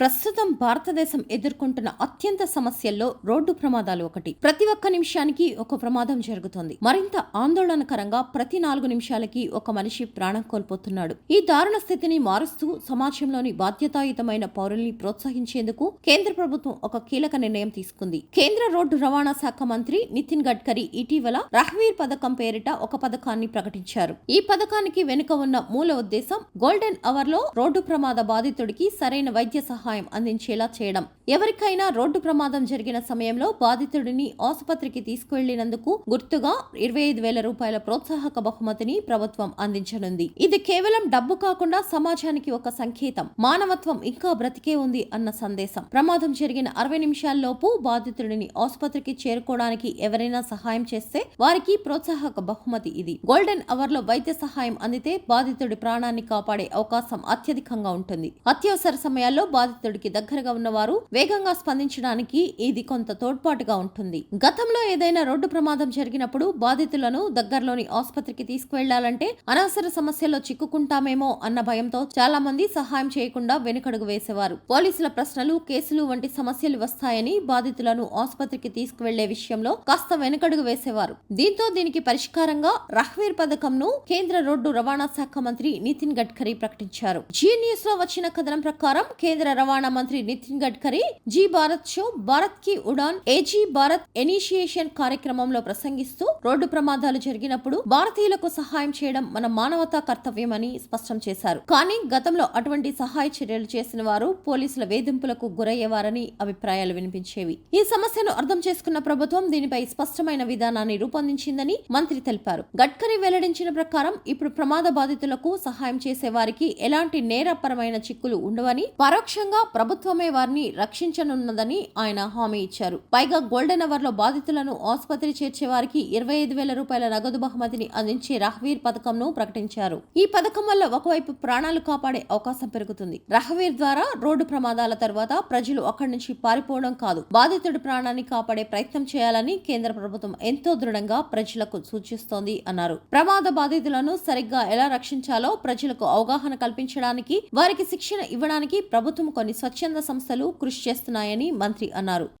ప్రస్తుతం భారతదేశం ఎదుర్కొంటున్న అత్యంత సమస్యల్లో రోడ్డు ప్రమాదాలు ఒకటి. ప్రతి ఒక్క నిమిషానికి ఒక ప్రమాదం జరుగుతోంది. మరింత ఆందోళనకరంగా ప్రతి నాలుగు నిమిషాలకి ఒక మనిషి ప్రాణం కోల్పోతున్నాడు. ఈ దారుణ స్థితిని మారుస్తూ సమాజంలోని బాధ్యతాయుతమైన పౌరుల్ని ప్రోత్సహించేందుకు కేంద్ర ప్రభుత్వం ఒక కీలక నిర్ణయం తీసుకుంది. కేంద్ర రోడ్డు రవాణా శాఖ మంత్రి నితిన్ గడ్కరీ ఇటీవల రహ్వీర్ పథకం పేరిట ఒక పథకాన్ని ప్రకటించారు. ఈ పథకానికి వెనుక ఉన్న మూల ఉద్దేశం గోల్డెన్ అవర్లో రోడ్డు ప్రమాద బాధితుడికి సరైన వైద్య సహాయం అందించేలా చేయడం. ఎవరికైనా రోడ్డు ప్రమాదం జరిగిన సమయంలో బాధితుడిని ఆసుపత్రికి తీసుకువెళ్ళినందుకు గుర్తుగా ఇరవై ఐదు వేల రూపాయల ప్రోత్సాహక బహుమతిని ప్రభుత్వం అందించనుంది. ఇది కేవలం డబ్బు కాకుండా సమాజానికి ఒక సంకేతం. మానవత్వం ఇంకా బ్రతికే ఉంది అన్న సందేశం. ప్రమాదం జరిగిన అరవై నిమిషాల్లోపు బాధితుడిని ఆసుపత్రికి చేరుకోవడానికి ఎవరైనా సహాయం చేస్తే వారికి ప్రోత్సాహక బహుమతి ఇది. గోల్డెన్ అవర్లో వైద్య సహాయం అందితే బాధితుడి ప్రాణాన్ని కాపాడే అవకాశం అత్యధికంగా ఉంటుంది. అత్యవసర సమయాల్లో బాధితు బాధితుడికి దగ్గరగా ఉన్నవారు వేగంగా స్పందించడానికి ఇది కొంత తోడ్పాటుగా ఉంటుంది. గతంలో ఏదైనా రోడ్డు ప్రమాదం జరిగినప్పుడు బాధితులను దగ్గరలోని ఆసుపత్రికి తీసుకువెళ్ళాలంటే అనవసర సమస్యల్లో చిక్కుకుంటామేమో అన్న భయంతో చాలా మంది సహాయం చేయకుండా వెనుకడుగు వేసేవారు. పోలీసుల ప్రశ్నలు కేసులు వంటి సమస్యలు వస్తాయని బాధితులను ఆసుపత్రికి తీసుకువెళ్ళే విషయంలో కాస్త వెనుకడుగు వేసేవారు. దీంతో దీనికి పరిష్కారంగా రహ్వీర్ పథకంను కేంద్ర రోడ్డు రవాణా శాఖ మంత్రి నితిన్ గడ్కరీ ప్రకటించారు. జీ న్యూస్లో వచ్చిన కథనం ప్రకారం కేంద్ర రవాణా మంత్రి నితిన్ గడ్కరీ జీ భారత్ షో భారత్కి ఉడాన్ ఏజీ భారత్ ఎనిషియేషన్ కార్యక్రమంలో ప్రసంగిస్తూ రోడ్డు ప్రమాదాలు జరిగినప్పుడు భారతీయులకు సహాయం చేయడం మన మానవతా కర్తవ్యమని స్పష్టం చేశారు. కానీ గతంలో అటువంటి సహాయ చర్యలు చేసిన వారు పోలీసుల వేధింపులకు గురయ్యేవారని అభిప్రాయాలు వినిపించేవి. ఈ సమస్యను అర్థం చేసుకున్న ప్రభుత్వం దీనిపై స్పష్టమైన విధానాన్ని రూపొందించిందని మంత్రి తెలిపారు. గడ్కరీ వెల్లడించిన ప్రకారం ఇప్పుడు ప్రమాద బాధితులకు సహాయం చేసే వారికి ఎలాంటి నేరపరమైన చిక్కులు ఉండవని పరోక్షంగా ప్రభుత్వమే వారిని రక్షించనున్నదని ఆయన హామీ ఇచ్చారు. పైగా గోల్డెన్ అవర్లో బాధితులను ఆసుపత్రి చేర్చే వారికి ఇరవై ఐదు వేల రూపాయల నగదు బహుమతిని అందించే రహ్వీర్ పథకంను ప్రకటించారు. ఈ పథకం వల్ల ఒకవైపు ప్రాణాలు కాపాడే అవకాశం పెరుగుతుంది. రహ్వీర్ ద్వారా రోడ్డు ప్రమాదాల తర్వాత ప్రజలు అక్కడి నుంచి పారిపోవడం కాదు బాధితుడి ప్రాణాన్ని కాపాడే ప్రయత్నం చేయాలని కేంద్ర ప్రభుత్వం ఎంతో దృఢంగా ప్రజలకు సూచిస్తోంది అన్నారు. ప్రమాద బాధితులను సరిగ్గా ఎలా రక్షించాలో ప్రజలకు అవగాహన కల్పించడానికి వారికి శిక్షణ ఇవ్వడానికి ప్రభుత్వం కొన్ని స్వచ్ఛంద సంస్థలు కృషి చేస్తున్నాయని మంత్రి అన్నారు.